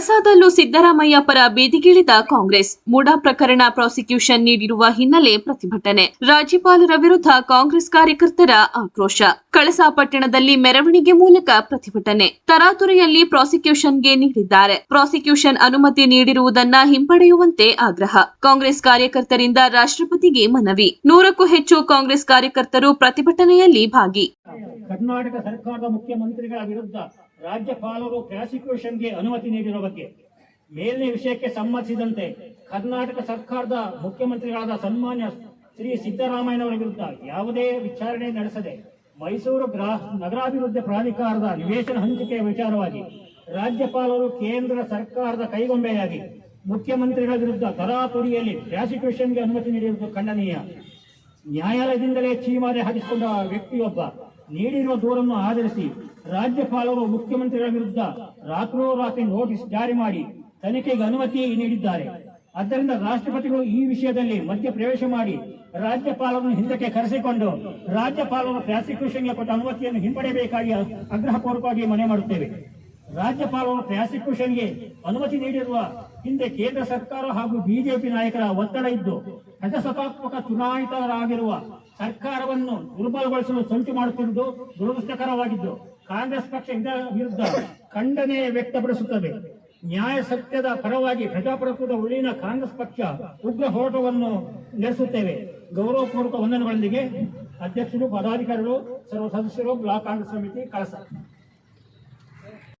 ಕಳಸಾದಲ್ಲೂ ಸಿದ್ದರಾಮಯ್ಯ ಪರ ಬೀದಿಗಿಳಿದ ಕಾಂಗ್ರೆಸ್. ಮೂಡಾ ಪ್ರಕರಣ ಪ್ರಾಸಿಕ್ಯೂಷನ್ ನೀಡಿರುವ ಹಿನ್ನೆಲೆ ಪ್ರತಿಭಟನೆ. ರಾಜ್ಯಪಾಲರ ವಿರುದ್ಧ ಕಾಂಗ್ರೆಸ್ ಕಾರ್ಯಕರ್ತರ ಆಕ್ರೋಶ. ಕಳಸಾ ಪಟ್ಟಣದಲ್ಲಿ ಮೆರವಣಿಗೆ ಮೂಲಕ ಪ್ರತಿಭಟನೆ. ತರಾತುರಿಯಲ್ಲಿ ಪ್ರಾಸಿಕ್ಯೂಷನ್ಗೆ ನೀಡಿದ್ದಾರೆ. ಪ್ರಾಸಿಕ್ಯೂಷನ್ ಅನುಮತಿ ನೀಡಿರುವುದನ್ನ ಹಿಂಪಡೆಯುವಂತೆ ಆಗ್ರಹ. ಕಾಂಗ್ರೆಸ್ ಕಾರ್ಯಕರ್ತರಿಂದ ರಾಷ್ಟ್ರಪತಿಗೆ ಮನವಿ. ನೂರಕ್ಕೂ ಹೆಚ್ಚು ಕಾಂಗ್ರೆಸ್ ಕಾರ್ಯಕರ್ತರು ಪ್ರತಿಭಟನೆಯಲ್ಲಿ ಭಾಗಿ. ಕರ್ನಾಟಕ ಸರ್ಕಾರದ ಮುಖ್ಯಮಂತ್ರಿಗಳ ವಿರುದ್ಧ ರಾಜ್ಯಪಾಲರು ಪ್ರಾಸಿಕ್ಯೂಷನ್ಗೆ ಅನುಮತಿ ನೀಡಿರುವ ಬಗ್ಗೆ ಮೇಲಿನ ವಿಷಯಕ್ಕೆ ಸಂಬಂಧಿಸಿದಂತೆ ಕರ್ನಾಟಕ ಸರ್ಕಾರದ ಮುಖ್ಯಮಂತ್ರಿಗಳಾದ ಸನ್ಮಾನ್ಯ ಶ್ರೀ ಸಿದ್ದರಾಮಯ್ಯನವರ ವಿರುದ್ಧ ಯಾವುದೇ ವಿಚಾರಣೆ ನಡೆಸದೆ ಮೈಸೂರು ಗ್ರಾ ನಗರಾಭಿವೃದ್ಧಿ ಪ್ರಾಧಿಕಾರದ ನಿವೇಶನ ಹಂಚಿಕೆಯ ವಿಚಾರವಾಗಿ ರಾಜ್ಯಪಾಲರು ಕೇಂದ್ರ ಸರ್ಕಾರದ ಕೈಗೊಂಬೆಯಾಗಿ ಮುಖ್ಯಮಂತ್ರಿಗಳ ವಿರುದ್ಧ ತರಾತುರಿಯಲ್ಲಿ ಪ್ರಾಸಿಕ್ಯೂಷನ್ಗೆ ಅನುಮತಿ ನೀಡಿರುವುದು ಖಂಡನೀಯ. ನ್ಯಾಯಾಲಯದಿಂದಲೇ ಚೀಮಾರೆ ಹಾಕಿಸಿಕೊಂಡ ವ್ಯಕ್ತಿಯೊಬ್ಬ ನೀಡಿರುವ ದೂರನ್ನು ಆಧರಿಸಿ ರಾಜ್ಯಪಾಲರು ಮುಖ್ಯಮಂತ್ರಿಗಳ ವಿರುದ್ಧ ರಾತ್ರೋರಾತ್ರಿ ನೋಟಿಸ್ ಜಾರಿ ಮಾಡಿ ತನಿಖೆಗೆ ಅನುಮತಿ ನೀಡಿದ್ದಾರೆ. ಆದ್ದರಿಂದ ರಾಷ್ಟ್ರಪತಿಗಳು ಈ ವಿಷಯದಲ್ಲಿ ಮಧ್ಯ ಪ್ರವೇಶ ಮಾಡಿ ರಾಜ್ಯಪಾಲರನ್ನು ಹಿಂದಕ್ಕೆ ಕರೆಸಿಕೊಂಡು ರಾಜ್ಯಪಾಲರು ಪ್ರಾಸಿಕ್ಯೂಷನ್ಗೆ ಕೊಟ್ಟ ಅನುಮತಿಯನ್ನು ಹಿಂಪಡೆಯಬೇಕಾಗಿ ಆಗ್ರಹಪೂರ್ವಕವಾಗಿ ಮನವಿ ಮಾಡುತ್ತೇವೆ. ರಾಜ್ಯಪಾಲರು ಪ್ರಾಸಿಕ್ಯೂಷನ್ಗೆ ಅನುಮತಿ ನೀಡಿರುವ ಹಿಂದೆ ಕೇಂದ್ರ ಸರ್ಕಾರ ಹಾಗೂ ಬಿಜೆಪಿ ನಾಯಕರ ಒತ್ತಡ ಇದ್ದು ಪ್ರಜಾಸತ್ತಾತ್ಮಕ ಚುನಾಯಿತರಾಗಿರುವ ಸರ್ಕಾರವನ್ನು ದುರ್ಬಲಗೊಳಿಸಲು ಸಂಚು ಮಾಡುತ್ತಿರುವುದು ದುರದೃಷ್ಟಕರವಾಗಿದ್ದು, ಕಾಂಗ್ರೆಸ್ ಪಕ್ಷ ಇದರ ವಿರುದ್ಧ ಖಂಡನೆ ವ್ಯಕ್ತಪಡಿಸುತ್ತದೆ. ನ್ಯಾಯ ಸತ್ಯದ ಪರವಾಗಿ ಪ್ರಜಾಪ್ರಭುತ್ವದ ಉಳಿನ ಕಾಂಗ್ರೆಸ್ ಪಕ್ಷ ಉಗ್ರ ಹೋರಾಟವನ್ನು ನಡೆಸುತ್ತೇವೆ. ಗೌರವಪೂರ್ವಕ ವಂದನೆಗಳೊಂದಿಗೆ ಅಧ್ಯಕ್ಷರು, ಪದಾಧಿಕಾರಿಗಳು, ಸರ್ವ ಸದಸ್ಯರು, ಬ್ಲಾಕ್ ಕಾಂಗ್ರೆಸ್ ಸಮಿತಿ, ಕಳಸ.